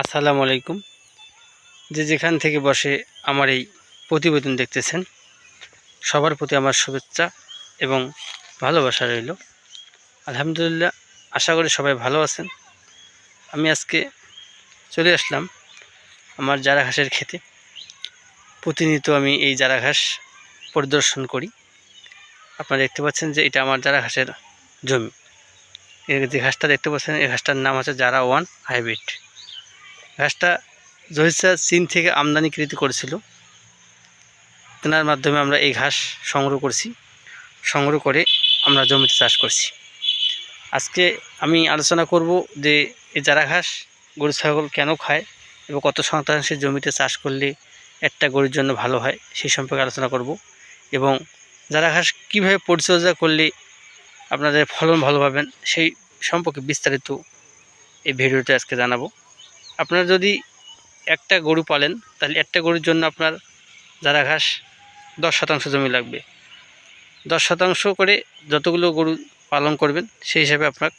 আসসালামু আলাইকুম। যে যেখান থেকে বসে আমার এই প্রতিবেদন দেখতেছেন, সবার প্রতি আমার শুভেচ্ছা এবং ভালোবাসা রইল। আলহামদুলিল্লাহ, আশা করি সবাই ভালো আছেন। আমি আজকে চলে আসলাম আমার জারা ঘাসের খেতে। প্রতিনিয়ত আমি এই জারা ঘাস পরিদর্শন করি। আপনারা দেখতে পাচ্ছেন যে এটা আমার জারা ঘাসের জমি এর যে ঘাসটা দেখতে পাচ্ছেন, এই ঘাসটার নাম হচ্ছে জারা ওয়ান হাইব্রিড। ঘাসটা জহিসা চীন থেকে আমদানিকৃত করেছিল। তেনার মাধ্যমে আমরা এই ঘাস সংগ্রহ করছি। সংগ্রহ করে আমরা জমিতে চাষ করছি। আজকে আমি আলোচনা করব যে এই চারা ঘাস, গরু, ছাগল কেন খায় এবং কত শতাংশের জমিতে চাষ করলে একটা গরুর জন্য ভালো হয় সেই সম্পর্কে আলোচনা করব এবং যারা ঘাস কীভাবে পরিচর্যা করলে আপনাদের ফলন ভালো পাবেন সেই সম্পর্কে বিস্তারিত এই ভিডিওতে আজকে জানাব। আপনারা যদি একটা গরু পালেন, তাহলে একটা গরুর জন্য আপনার যারা ঘাস, দশ শতাংশ জমি লাগবে। দশ শতাংশ করে যতগুলো গরু পালন করবেন, সেই হিসাবে আপনার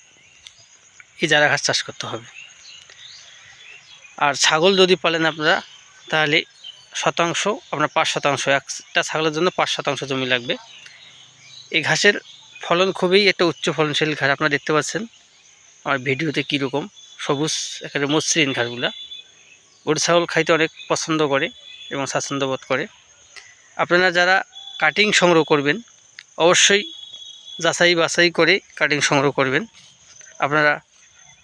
এই যারা ঘাস চাষ করতে হবে। আর ছাগল যদি পালেন আপনারা, তাহলে শতাংশ, আপনার পাঁচ শতাংশ, একটা ছাগলের জন্য পাঁচ শতাংশ জমি লাগবে। এই ঘাসের ফলন খুবই একটা উচ্চ ফলনশীল ঘাস, আপনারা দেখতে পাচ্ছেন। আমার ভিডিওতে কীরকম? সবুজ একেবারে মসৃণ ঘাসগুলা। গরু ছাগল খাইতে অনেক পছন্দ করে এবং স্বাচ্ছন্দ্য বোধ করে। আপনারা যারা কাটিং সংগ্রহ করবেন, অবশ্যই যাচাই বাছাই করে কাটিং সংগ্রহ করবেন। আপনারা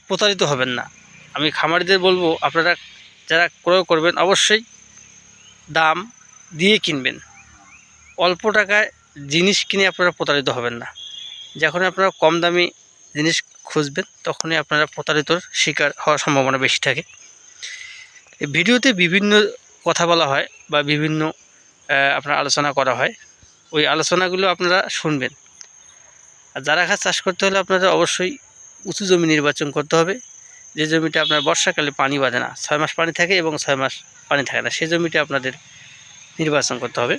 প্রতারিত হবেন না। আমি খামারিদের বলব, আপনারা যারা ক্রয় করবেন, অবশ্যই দাম দিয়ে কিনবেন। অল্প টাকায় জিনিস কিনে আপনারা প্রতারিত হবেন না। যখন আপনারা কম দামি জিনিস খুঁজবেন, তখনই আপনারা প্রতারিতর শিকার হওয়ার সম্ভাবনা বেশি থাকে। ভিডিওতে বিভিন্ন কথা বলা হয় বা বিভিন্ন আপনার আলোচনা করা হয়। ওই আলোচনাগুলো আপনারা শুনবেন। আর যারা ঘাস চাষ করতে হলে আপনারা অবশ্যই উঁচু জমি নির্বাচন করতে হবে। যে জমিটা আপনার বর্ষাকালে পানি বাঁধে না, ছয় মাস পানি থাকে এবং ছয় মাস পানি থাকে না সেই জমিটা আপনাদের নির্বাচন করতে হবে।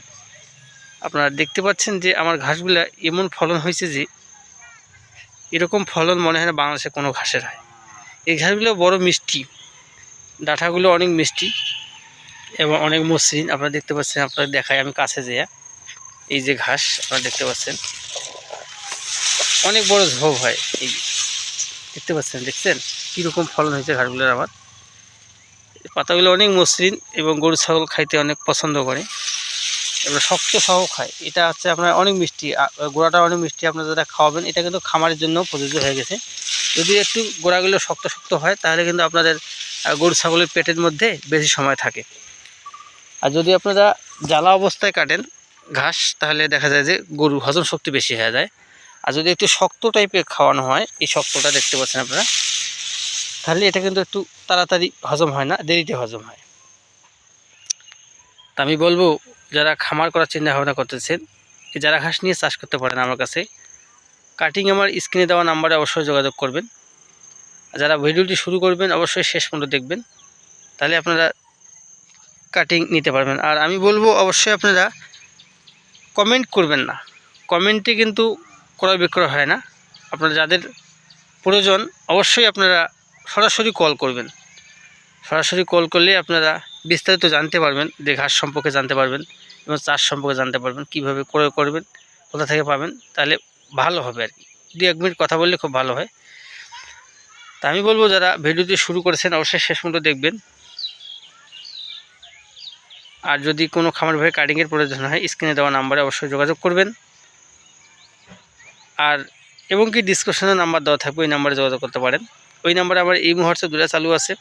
আপনারা দেখতে পাচ্ছেন যে আমার ঘাসগুলা এমন ফলন হয়েছে যে এরকম ফলন মনে হয় না বাংলাদেশে কোনো ঘাসের হয়। এই ঘাসগুলো বড় মিষ্টি। ডাঁটাগুলো অনেক মিষ্টি এবং অনেক মসৃণ। আপনারা দেখতে পাচ্ছেন আপনারা দেখায় আমি কাছে যেয়ে। এই যে ঘাস, আপনারা দেখতে পাচ্ছেন। অনেক বড় ঝোপ হয় এই। দেখতে পাচ্ছেন, দেখছেন? কীরকম ফলন হয়েছে ঘাসগুলোর আমার পাতাগুলো অনেক মসৃণ এবং গরু, ছাগল খাইতে অনেক পছন্দ করে। এবার শক্ত সহ খায়। এটা হচ্ছে আপনার অনেক মিষ্টি গোড়াটা অনেক মিষ্টি আপনারা যারা খাওয়াবেন, এটা কিন্তু খামারের জন্য প্রযোজ্য হয়ে গেছে। যদি একটু গোড়াগুলো শক্ত শক্ত হয়, তাহলে কিন্তু আপনাদের গরু ছাগলের পেটের মধ্যে বেশি সময় থাকে। আর যদি আপনারা জ্বালা অবস্থায় কাটেন ঘাস, তাহলে দেখা যায় যে গরু হজম শক্তি বেশি হয়ে যায়। আর যদি একটু শক্ত টাইপের খাওয়ানো হয়, এই শক্তটা দেখতে পাচ্ছেন আপনারা, তাহলে এটা কিন্তু একটু তাড়াতাড়ি হজম হয় না, দেরিতে হজম হয়। তা আমি বলব, যারা খামার করার চিন্তা ভাবনা করতেছেন যারা ঘাস নিয়ে চাষ করতে পারেন আমার কাছে কাটিং আমার স্ক্রিনে দেওয়া নাম্বারে অবশ্যই যোগাযোগ করবেন। যারা ভিডিওটি শুরু করবেন, অবশ্যই শেষ পর্যন্ত দেখবেন, তাহলে আপনারা কাটিং নিতে পারবেন। আর আমি বলব, অবশ্যই আপনারা কমেন্ট করবেন না। কমেন্টে কিন্তু ক্রয় বিক্রয় হয় না। আপনারা যাদের প্রয়োজন, অবশ্যই আপনারা সরাসরি কল করবেন। সরাসরি কল করলে আপনারা বিস্তারিত জানতে পারবেন যে ঘাস সম্পর্কে জানতে পারবেন এবং চাষ সম্পর্কে জানতে পারবেন, কীভাবে ক্রয় করবেন, কোথা থেকে পাবেন, তাহলে ভালো হবে আর কি। দু এক মিনিট কথা বললে খুব ভালো হয়। তা আমি বলব, যারা ভিডিওটি শুরু করেছেন, অবশ্যই শেষ পর্যন্ত দেখবেন। আর যদি কোনো খামার ভাবে কাটিংয়ের প্রয়োজন হয় স্ক্রিনে দেওয়া নাম্বারে অবশ্যই যোগাযোগ করবেন। আর এবং কি ডিসক্রিপশনে নাম্বার দেওয়া থাকবে, ওই নাম্বারে যোগাযোগ করতে পারেন। ওই নাম্বারে আমার এই মুহূর্তে দুটা চালু আছে।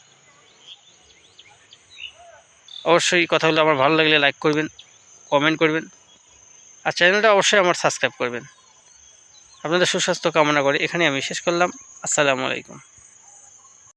অবশ্যই কথাগুলো আমার ভালো লাগলে লাইক করবেন কমেন্ট করবেন, আর চ্যানেলটা অবশ্যই আমার সাবস্ক্রাইব করবেন। আপনাদের সুস্বাস্থ্য কামনা করে এখানে আমি শেষ করলাম। আসসালামু আলাইকুম।